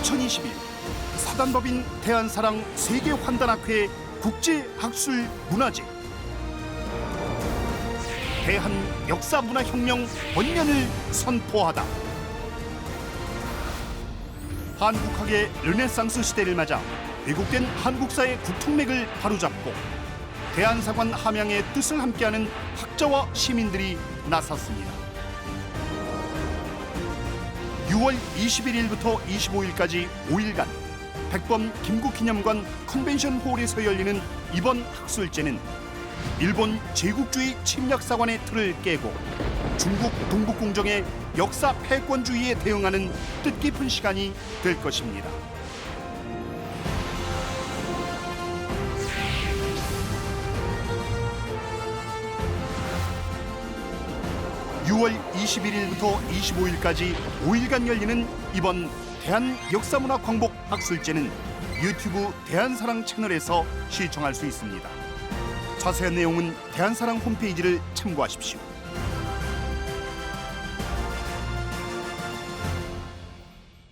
2021 사단법인 대한사랑 세계환단학회 국제학술 문화제. 대한 역사문화혁명 번년을 선포하다. 한국학의 르네상스 시대를 맞아 왜곡된 한국사의 구통맥을 바로잡고 대한사관 함양의 뜻을 함께하는 학자와 시민들이 나섰습니다. 6월 21일부터 25일까지 5일간 백범 김구기념관 컨벤션 홀에서 열리는 이번 학술제는 일본 제국주의 침략사관의 틀을 깨고 중국 동북공정의 역사 패권주의에 대응하는 뜻깊은 시간이 될 것입니다. 6월 21일부터 25일까지 5일간 열리는 이번 대한 역사문화 광복 학술제는 유튜브 대한사랑 채널에서 시청할 수 있습니다. 자세한 내용은 대한사랑 홈페이지를 참고하십시오.